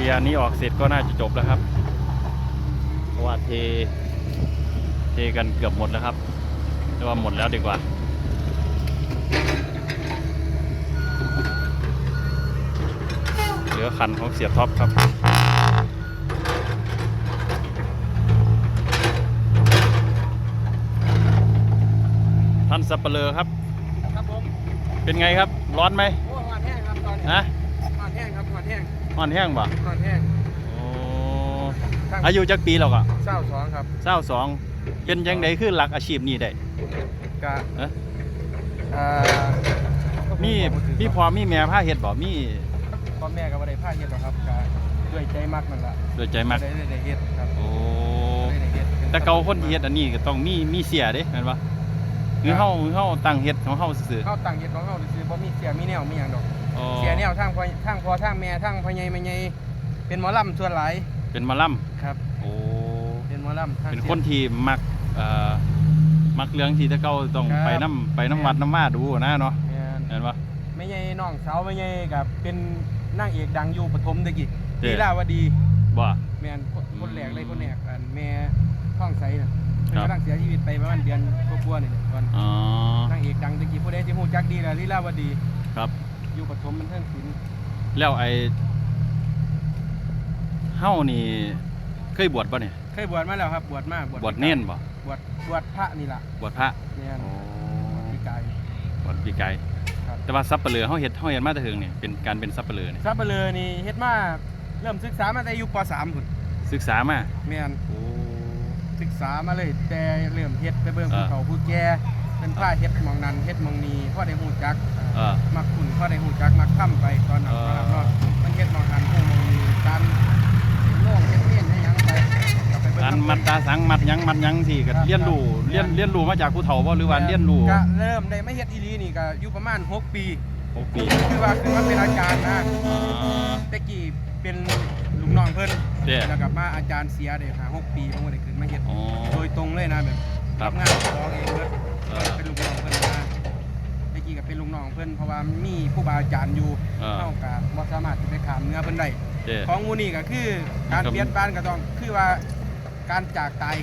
ลียร์นี้ออกเสร็จก็น่าจะจบแล้วครับ เพราะว่าเท เทกันเกือบหมดแล้วครับเรียกว่าหมดแล้วดีกว่าเหลือคันของเสียท็อปครับท่านสับเปลือครับ ครับผม เป็นไงครับ ร้อนไหมโอ้หวานแห้งครับตอนนี้ฮะหวานแห้งครับหวานแห้ง ร้อนแห้งบ่หวานแห้งโอ้ตั้งอายุจักปีแล้วก็เศร้าสองครับเศร้าสองเป็นยังไงคือหลักอาชีพนี้ได้ กะเอ๊ะ อ่ามีก็ผมีบอกพอมีแม่ผ้าเฮ็ดบ่มีพ่อแม่ก็บ่ได้พาเฮ็ดหรอกครับกะด้วยใจมักนั่นล่ะโดยใจมักได้ได้ได้เฮ็ดครับโอ้ได้ได้เฮ็ดป็แต่เก่าคนที่เฮ็ดอันนี้ก็ต้องมีมีเสียเด้แม่นบ่คือเฮาคือเฮาตั้งเฮ็ดของเฮาซื่อเข้าตั้งเฮ็ดของเฮาซื่อๆบ่มีเสียมีแนวมีหยังดอกๆ อ๋อเสียแนวทางพ่อทางพ่อทางแม่ทางพ่อใหญ่แม่ใหญ่เป็นหมอลำส่วนหลายเป็นหมอลำครับโอ้เป็นหมอลำทางเป็นสียคนที่มักเอ่อมักเรื่องที่แต่เก่าต้องครับ ไปน้ำไปน้ำวัดน้ำมาดูนะเนาะแม่นเห็นบ่แม่ใหญ่น้องสาวแม่ใหญ่กับเป็นนางเอกดังอยู่ปฐมตะกี้เด้ ลีลาวดีบ่ แม่นคนคนแรกเลยคนแรกอันแม่ท้องใสน่ะครัเพิ่นบกำลังเสียชีวิตไปประมาณเดือนกว่าๆนี่แหละก่อนอ๋อนางเอกดังตะกี้ผู้ใดที่ฮู้จักดีล่ะลีลาวดี ครับ อยู่ปฐมบันเทิงศิลป์แล้วไอ้เฮานี่เคยบวชป่ะเนี่ยเคยบวชมาแล้วครับ บวชมาบวชเน้นบ่บวชบวชพระนี่ล่ะบวชพระแม่นโอ้พี่กาย บวชปีไกลครับ แต่ว่าซับเปลือเฮาเฮ็ดเฮาเฮ็ดมาแต่ถึงเนี่ยเป็นการเป็นซับเปลือเนี่ยซับเปลือนี่เฮ็ดมาเริ่มศึกษามาแต่อายุป .3 พุ่นศึกษามาแม่นโอ้ศึกษามาเลยแต่เริ่มเฮ็ดไปเบิ่งภูอ่าเขาผู้แก่ เป็นผ้าเฮ็ดหมองนั้นเฮ็ดหมองนี้พอได้ฮู้จักเออ มักคุณพอได้ฮู้จักมักทำไปตอนนั้นเออนะครับเนาะมันเฮ็ดหมองนั้นฮู้หมองนี้การเฮ็ดโล่งเฮ็ดเล่นให้หยังไปก็ไปเบิ่งการมัดตาสังมัดหยังมัดหยังสิก็ครับเรียนรู้ครับเรียนเรียนรู้มาจากผู้เฒ่าบ่หรือว่าเรียนรู้ก็เริ่มได้มาเฮ็ดอีหลีนี่ก็อยู่ประมาณ6ปีหกปีคือว่าคือว่าเป็นอาจารย์นะอ่า แต่กี้เป็นลูกน้องเพิ่นเด้ แล้วก็มาอาจารย์เสียได้หาหกปีผมก็ได้ขึ้นมาเฮ็ด อ๋อ โดยตรงเลยนะแบบครับรับงานร้องเองเบิด เออเป็นลูกน้องเพิ่นมาแต่กี้ก็เป็นลูกน้องเพิ่นเพราะว่ามีผู้บาอาจารย์อยู่เออ เท่ากับบ่สามารถจะไปขามเนื้อเพิ่นได้เด้ของหมูนี่ก็คือการครับ เปลี่ยนบ้านก็ต้องคือว่าการจากตาย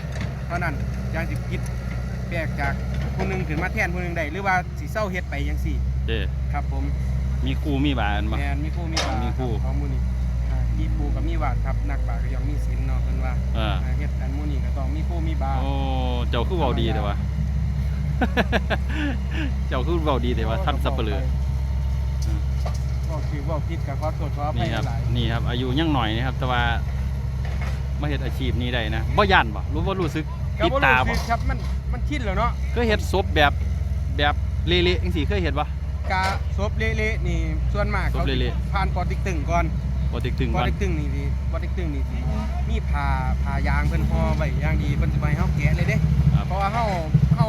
เท่านั้นอย่างสิคิดแปลกจากผู้หนึงขึ้นมาแทนผู้หนึงได้หรือว่าสิเศร้าเฮ็ดไปจังซี่เด้ครับผมมีครูมีบาอันบ่ แม่นมีครูมีบามีครูของหมูนี่อ่ามีครูกับมีวาดครับนักบาก็ย่อมมีศีลเนาะเพิ่นว่าเอออ่าเฮ็ดอันหมูนี่ก็ต้องมีครูมีบาโอ้เจ้าคือเว้าดีแต่ว่า เจ้าคือเว้าดีแต่ว่าท่านสับเปลือบอกคือบอกผิดกับขอโทษขออภันี่ยครับหลายนี่ครับ อายุยังหน่อยนะครับ แต่ว่ามาเฮ็ดอาชีพนี้ได้นะบ่ย่านบ่รู้ว่ารู้สึกก็ติดบ่ตารู้บ่สึกครับมันมันชินแล้วเนาะเคยเฮ็ดศพแบบแบบเละๆจังซี่เคยเฮ็ดบ่กาศพเละๆนี่ส่วนมากศพเขาสิเละผ่านปอติ๊กตึงก่อนบ่ติกตึงปอก่อนติ๊กตึงนี่สิปอติ๊กตึงนี่สิมีผ่าผ่ายางเพิ่นห่อไว้อย่างดีเพิ่นสิบ่ให้เฮาแกะเลยเด้ครับเพราะว่าเฮาเฮา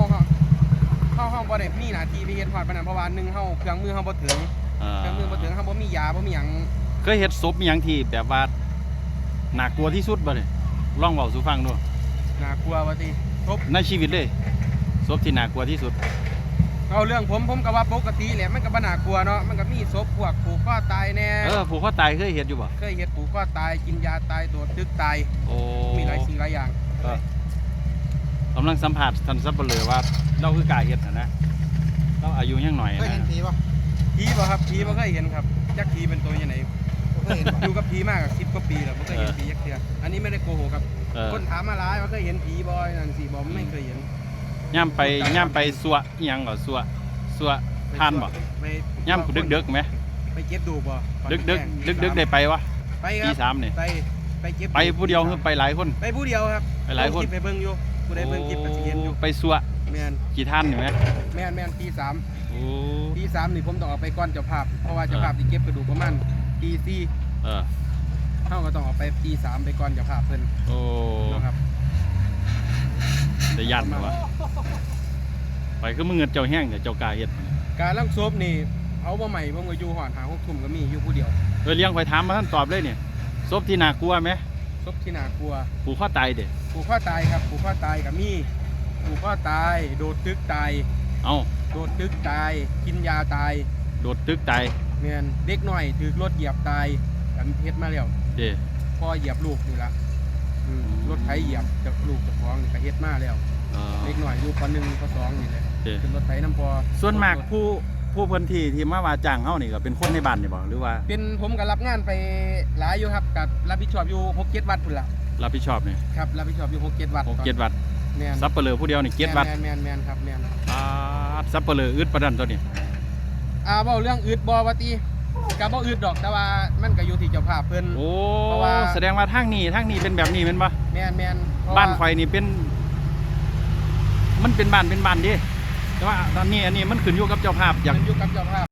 เฮาเฮาเฮาบ่ได้มีหน้าที่ไปเฮ็ดฮอดปานนั้นเพราะว่าหนึ่งเฮาเครื่องมือเฮาบ่ถึงอ่าเครื่องมือบ่ถึงเฮาบ่มียาบ่มีหยังเคยเฮ็ดศพมีหยังที่แบบว่าน่ากลัวที่สุดบ่เนี่ยลองเว้าสู่ฟังดูน่ากลัวว่าติศพในชีวิตเลยศพที่น่ากลัวที่สุด เอาเรื่องผมผมก็ว่าปกติแหละมันก็บ่น่ากลัวเนาะมันก็มีศพพวกผูกคอตายแน่เออผูกคอตายเคยเฮ็ดอยู่บ่เคยเห็ดผูกคอตายกินยาตายโดดตึกตายโอ้มีหลายสิ่งหลายอย่างก็ กำลังสัมผัสท่านสับเปลือว่าเราคือกล้าเฮ็ดนะนะเราอายุยังหน่อยเคยนะเห็นผีป่ะผีบ่ครับผีบ่เคยเห็นครับจักผีเป็นตัวยังไงผมเคยเห็นป่ะอยู่กับผีมากสิบกว่าปีแล้วบ่เคยเห็นผียักเทื่ออันนี้ไม่ได้โกหกครับ เออคนถามมาหลายว่าเคยเห็นผีบ่นั่นสิบ่ไม่เคยเห็นย่ำไปย่ำไปสัวอิหยังก่อสัวสัวทานบ่ไปย่ำดึกดึกๆไหมไปเก็บดูบ่ดึกดึกดึกดึกๆได้ไปวะไปคตีรับสามนี่ไปไปเก็บไปผู้เดียวคือไปหลายคน ไปผู้เดียวครับไปหลายคนเอลิปไปเบิ่งอยู่ ผู้ใดเบิ่งคลิปก็สิเห็นอยู่โไปสัวแม่นกี่ท่านอยู่ไหมแม่นแม่นตีสามโอ้ตีสามนี่ผมต้องเอาไปก้อนเจ้าภาพ เพราะว่าเจ้าภาพสิเก็บกระดูกประมาณตีสี่เออเฮาก็ต้องเอาไปตีสามไปก่อนจะพาเพิ่นโอ้เนาะครับได้ยันวะไปคือมึงเงินเจ้าแห้งเดี๋ยวเจ้ากล้าเฮ็ดการลังศพนี่เอาบ่ใหม่ผมก็อยู่หอดหาหกทุ่มก็มีอยู่ผู้เดียวโดยเลี้ยงไปถามมาท่านตอบเลยเนี่ยศพที่น่ากลัวไหมศ พที่น่ากลัว ผูกข้อตายเด็ผูกข้อตายครับผูกข้อตายก็มีผูกข้อตาย โดดตึกตาย เอาโดดตึกตาย กินยาตาย โดดตึกตายแม่นเด็กน้อยถูกรถเหยียบตายกันเฮ็ดมาแล้วโเจ้พ่อเหยียบลูกนี่ละอืมอืมรถไถเหยียบจากลูกเจากของนี่ก็เฮ็ดมาแล้วอ่าเล็กหน่อยอยู่ปหนึ่งปสองนี่แหละเจ้ขึ้นรถไถน้ำพอส่วนมากผู้ ผู้พื้นที่ที่มาว่าจ้างเฮานี่ก็เป็นคนในบ้านนี่บ่หรือว่าเป็นผมก็รับงานไปหลายอยู่ครับกับรับผิดชอบอยู่หกเจ็ดวัดพุ่นละรับผิดชอบนี่ครับรับผิดชอบอยู่หกเจ็ดวัดหกเจ็ดวัดแมนซับเปลือผู้เดียวนี่เจ็ดวัดแมนแมนแมนครับแมนอ่าซับเปลืออึดประดันตัวนี้อ่าเว้าเรื่องอืดบอวาตีกับบ่อืดดอกแต่ว่ามันก็อยู่ที่เจ้าภาพเพิ่นโอ้เพราะว่าแสดงว่าทางนี้ทางนี้เป็นแบบนี้แม่นบ่แมนแมนเพระบ้านว่ข่อยนี่เป็น มันเป็นบ้านเป็นบ้านดิ แต่ว่าตอนนี้อันนี้มันขึ้นอยู่กับเจ้าภาพอยาก มันอยู่กับเจ้าภาพ